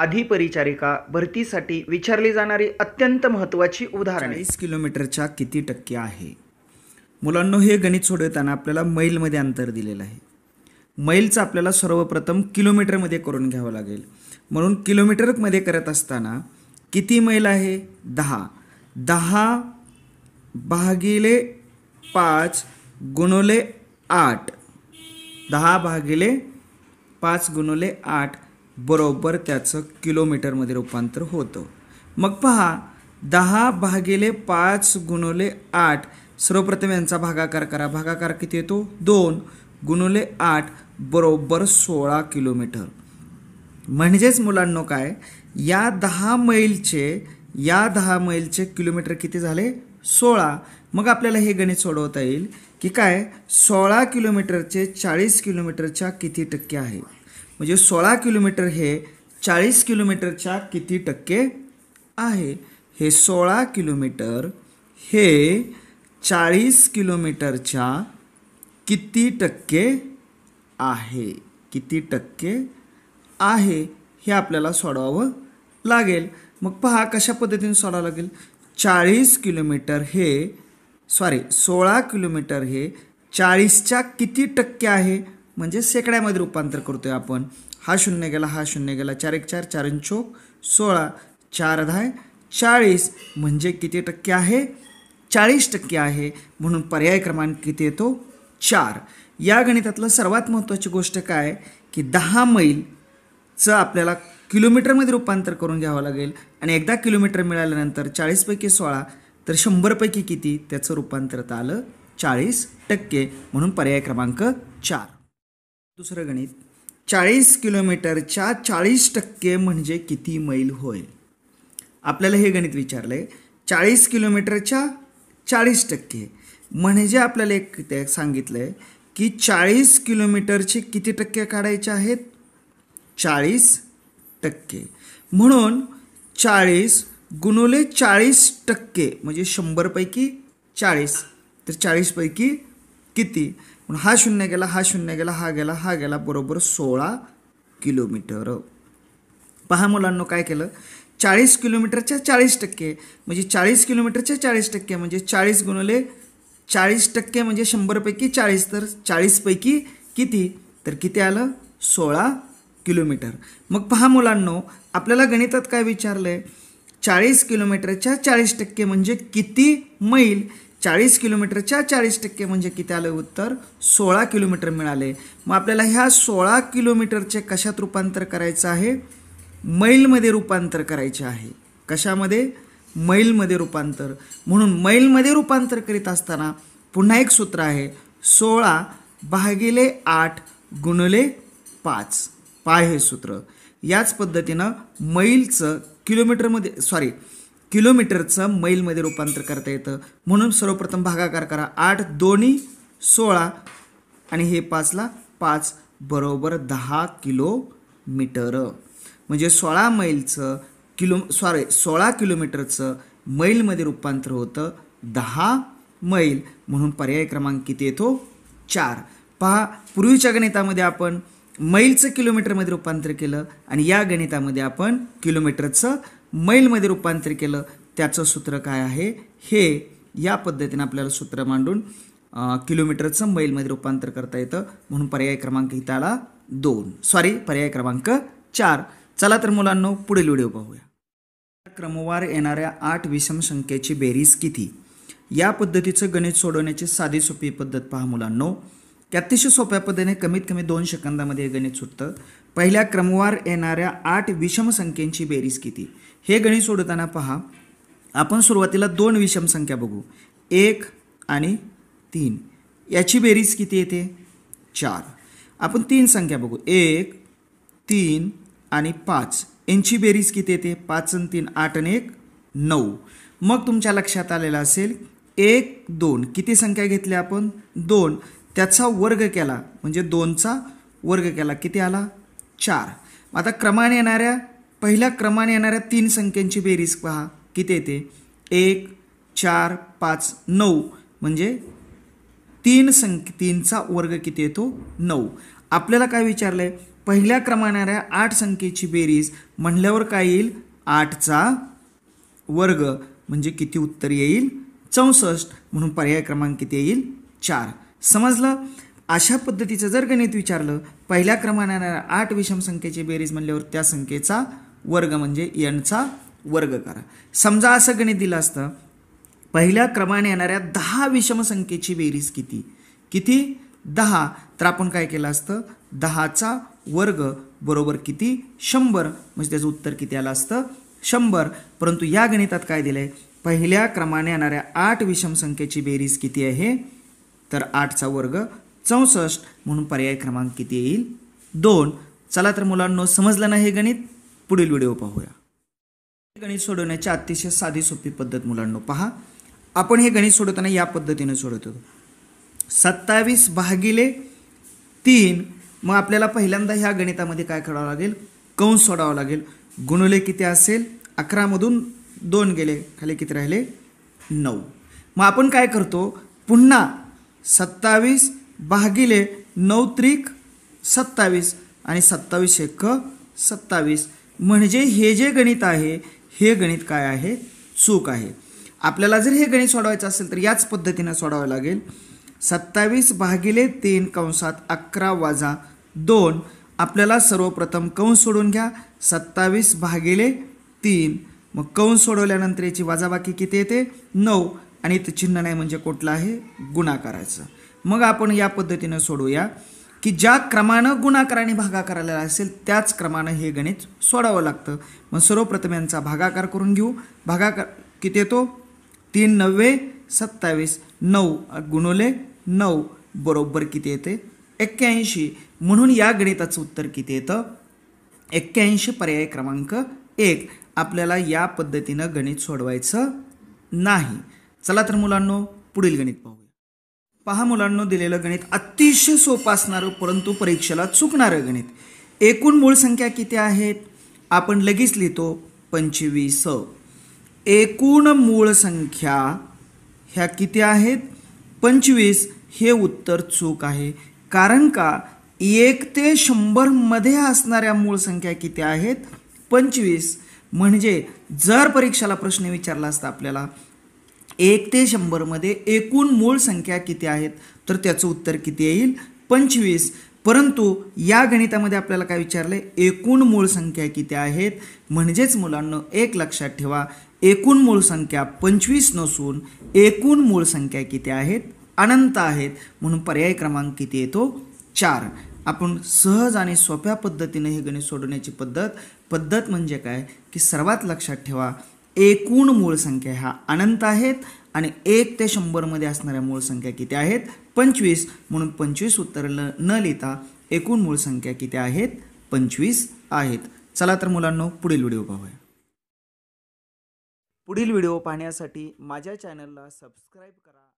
आधी परिचारिका भरतीसाठी विचारली जाणारी अत्यंत महत्त्वाची उदाहरणे. चाळीस किलोमीटरच्या किती टक्के आहे? मुलांनो हे गणित सोडवताना आपल्याला मैलमध्ये अंतर दिलेलं आहे. मैलचं आपल्याला सर्वप्रथम किलोमीटरमध्ये करून घ्यावं लागेल. म्हणून किलोमीटरमध्ये करत असताना किती मैल आहे? दहा. दहा भागिले पाच गुणोले आठ. दहा भागिले पाच गुणोले आठ. बरोबर त्याचं किलोमीटरमध्ये रूपांतर होतं. मग पहा दहा भागिले पाच गुणुले आठ सर्वप्रथम यांचा भागाकार करा. भागाकार किती येतो? दोन गुणुले आठ बरोबर सोळा किलोमीटर. म्हणजेच मुलांनो काय? या दहा मैलचे या दहा मैलचे किलोमीटर किती झाले? सोळा. मग आपल्याला हे गणित सोडवता येईल की काय? सोळा किलोमीटरचे चाळीस किलोमीटरच्या किती टक्के आहे? म्हणजे सोळा किलोमीटर हे चाळीस किलोमीटरच्या किती टक्के आहे? हे सोळा किलोमीटर हे चाळीस किलोमीटरच्या किती टक्के आहे? किती टक्के आहे हे आपल्याला सोडवावं लागेल. मग पहा कशा पद्धतीने सोडावं लागेल. चाळीस किलोमीटर हे सॉरी सोळा किलोमीटर हे चाळीसच्या किती टक्के आहे? म्हणजे सेकड्यामध्ये रूपांतर करतो आहे आपण. हा शून्य गेला हा शून्य गेला. चार एक चार चार चोक सोळा चार दहा चाळीस. म्हणजे किती टक्के आहे? चाळीस टक्के आहे. म्हणून पर्याय क्रमांक किती येतो? चार. या गणितातलं सर्वात महत्त्वाची गोष्ट काय? की दहा मैलचं आपल्याला किलोमीटरमध्ये रूपांतर करून घ्यावं लागेल. आणि एकदा किलोमीटर मिळाल्यानंतर चाळीसपैकी सोळा तर शंभरपैकी किती? त्याचं रूपांतर आलं चाळीस टक्के. म्हणून पर्याय क्रमांक चार. दुसरं गणित. चाळीस किलोमीटरच्या चाळीस टक्के म्हणजे किती मैल होय? आपल्याला हे गणित विचारलं आहे चाळीस किलोमीटरच्या चाळीस टक्के. म्हणजे आपल्याला एक ते सांगितलं आहे की चाळीस किलोमीटरचे किती टक्के काढायचे आहेत? चाळीस टक्के. म्हणून चाळीस गुणुले चाळीस टक्के म्हणजे शंभरपैकी चाळीस. तर चाळीसपैकी किती? म्हणून हा शून्य गेला हा शून्य गेला हा गेला हा गेला बरोबर सोळा किलोमीटर. पहा मुलांना काय केलं? चाळीस किलोमीटरच्या चाळीस टक्के म्हणजे चाळीस किलोमीटरच्या चाळीस टक्के म्हणजे चाळीस गुणले चाळीस टक्के म्हणजे शंभरपैकी चाळीस तर चाळीसपैकी किती? तर किती आलं? सोळा किलोमीटर. मग पहा मुलांनो आपल्याला गणितात काय विचारलं आहे चाळीस किलोमीटरच्या चाळीस टक्के म्हणजे किती मैल? चाळीस किलोमीटरच्या चाळीस टक्के म्हणजे किती आलं उत्तर? सोळा किलोमीटर मिळाले. मग आपल्याला ह्या सोळा किलोमीटरचे कशात रूपांतर करायचं आहे? मैलमध्ये रूपांतर करायचे आहे. कशामध्ये? मैलमध्ये रूपांतर. म्हणून मैलमध्ये रूपांतर करीत असताना पुन्हा एक सूत्र आहे. सोळा भागिले आठ गुणले पाच. पाय हे सूत्र. याच पद्धतीनं मैलचं किलोमीटरमध्ये सॉरी किलोमीटरचं मैलमध्ये रूपांतर करता येतं. म्हणून सर्वप्रथम भागाकार करा. आठ दोन्ही सोळा आणि हे पाचला पाच बरोबर दहा किलोमीटर. म्हणजे सोळा मैलचं किलो सॉरी सोळा किलोमीटरचं मैलमध्ये रूपांतर होतं दहा मैल. म्हणून पर्याय क्रमांक किती येतो? चार. पहा पूर्वीच्या गणितामध्ये आपण मैलचं किलोमीटरमध्ये रूपांतर केलं आणि या गणितामध्ये आपण किलोमीटरचं मैलमध्ये रूपांतर केलं त्याचं सूत्र काय आहे? हे या पद्धतीने आपल्याला सूत्र मांडून किलोमीटरचं मैलमध्ये रूपांतर करता येतं. म्हणून पर्याय क्रमांक इथं आला दोन. सॉरी पर्याय क्रमांक चार. चला तर मुलांनो पुढील व्हिडिओ पाहूया. क्रमवार येणाऱ्या आठ विषम संख्येची बेरीज किती? या पद्धतीचं गणित सोडवण्याची साधी सोपी पद्धत पहा मुलांनो. की अतिशय सोप्या पद्धतीने कमीत कमी दोन सेकंदामध्ये हे गणित सुटतं. पहिल्या क्रमवार येणाऱ्या आठ विषम संख्येची बेरीज किती? हे गणित सोडताना पहा. आपण सुरुवातीला दोन विषम संख्या बघू. एक आणि तीन. याची बेरीज किती येते? चार. आपण तीन संख्या बघू. एक तीन आणि पाच. यांची बेरीज किती येते? पाच आणि तीन आठ आणि एक नऊ. मग तुमच्या लक्षात आलेलं असेल एक दोन. किती संख्या घेतल्या आपण? दोन. त्याचा वर्ग केला. म्हणजे दोनचा वर्ग केला. किती आला? चार. आता क्रमाने येणाऱ्या पहिल्या क्रमाने येणाऱ्या तीन संख्यांची बेरीज पहा. किती येते? एक चार पाच नऊ. म्हणजे तीन संख तीनचा वर्ग किती येतो? नऊ. आपल्याला काय विचारलं आहे पहिल्या क्रमांकाच्या आठ संख्येची बेरीज म्हणल्यावर काय येईल? आठचा वर्ग. म्हणजे किती उत्तर येईल? चौसष्ट. म्हणून पर्याय क्रमांक किती येईल? चार. समजलं? अशा पद्धतीचं जर गणित विचारलं पहिल्या क्रमांकाच्या आठ विषम संख्येची बेरीज म्हणल्यावर त्या संख्येचा वर्ग म्हणजे एनचा वर्ग करा. समजा असं गणित दिलं असतं पहिल्या क्रमाने येणाऱ्या दहा विषम संख्येची बेरीज किती? किती? दहा. तर आपण काय केलं असतं? दहाचा वर्ग बरोबर किती? शंभर. म्हणजे त्याचं उत्तर किती आलं असतं? शंभर. परंतु या गणितात काय दिलं आहे पहिल्या क्रमाने येणाऱ्या आठ विषम संख्येची बेरीज किती आहे? तर आठचा वर्ग चौसष्ट. म्हणून पर्याय क्रमांक किती येईल? दोन. चला तर मुलांनो समजलं नाही हे गणित? पुढील व्हिडिओ पाहूया. गणित सोडवण्याची अतिशय साधी सोपी पद्धत मुलांनो पहा. आपण हे गणित सोडवताना या पद्धतीने सोडवत होतो. सत्तावीस भागिले तीन मग आपल्याला पहिल्यांदा ह्या गणितामध्ये काय करावं लागेल? कंस सोडावं लागेल. गुणले किती असेल? अकरामधून दोन गेले. खाली किती राहिले? नऊ. मग आपण काय करतो? पुन्हा सत्तावीस भागिले नऊ त्रिक सत्तावीस आणि सत्तावीस एक सत्तावीस. म्हणजे हे जे गणित आहे हे गणित काय आहे? चूक आहे. आपल्याला जर हे गणित सोडवायचं असेल तर याच पद्धतीनं सोडावं लागेल. सत्तावीस भागिले तीन कंसात अकरा वाजा दोन. आपल्याला सर्वप्रथम कंस सोडून घ्या. सत्तावीस भागिले तीन. मग कंस सोडवल्यानंतर याची वाजाबाकी किती येते? नऊ. आणि इथं चिन्ह नाही म्हणजे कुठलं आहे? गुणाकाराचं. मग आपण या पद्धतीनं सोडूया. की ज्या क्रमानं गुणाकाराने भागाकार आलेला असेल त्याच क्रमानं हे गणित सोडावं लागतं. मग सर्वप्रथम यांचा भागाकार करून घेऊ. भागाकार किती येतो? तीन नव्वे सत्तावीस नऊ गुणवले नऊ. बरोबर किती येते? एक्क्याऐंशी. म्हणून या गणिताचं उत्तर किती येतं? एक्क्याऐंशी पर्याय क्रमांक एक. आपल्याला या पद्धतीनं गणित सोडवायचं नाही. चला तर मुलांनो पुढील गणित पाहू. पहा मुलांनो दिलेलं गणित अतिशय सोपं असणारं परंतु परीक्षेला चुकणारं गणित. एकूण मूळ संख्या किती आहेत? आपण लगेच लिहितो पंचवीस. एकूण मूळ संख्या ह्या किती आहेत? पंचवीस. हे उत्तर चूक आहे. कारण का? एक ते शंभरमध्ये असणाऱ्या मूळ संख्या किती आहेत? पंचवीस. म्हणजे जर परीक्षेला प्रश्न विचारला असता आपल्याला एक ते शंभरमध्ये एकूण मूळ संख्या किती आहेत? तर त्याचं उत्तर किती येईल? पंचवीस. परंतु या गणितामध्ये आपल्याला काय विचारलं आहे एकूण मूळ संख्या किती आहेत? म्हणजेच मुलांना एक लक्षात ठेवा. एकूण मूळ संख्या पंचवीस नसून एकूण मूळ संख्या किती आहेत? अनंत आहेत. म्हणून पर्याय क्रमांक किती येतो? चार. आपण सहज आणि सोप्या पद्धतीने हे गणित सोडवण्याची पद्धत पद्धत म्हणजे काय? की सर्वात लक्षात ठेवा. एकूण मूळ संख्या ह्या अनंत आहेत आणि एक ते शंभरमध्ये असणाऱ्या मूळ संख्या किती आहेत? पंचवीस. म्हणून पंचवीस उत्तर न न लिहिता एकूण मूळ संख्या किती आहेत? पंचवीस आहेत. चला तर मुलांनो पुढील व्हिडिओ पाहूया. पुढील व्हिडिओ पाहण्यासाठी माझ्या चॅनलला सबस्क्राईब करा.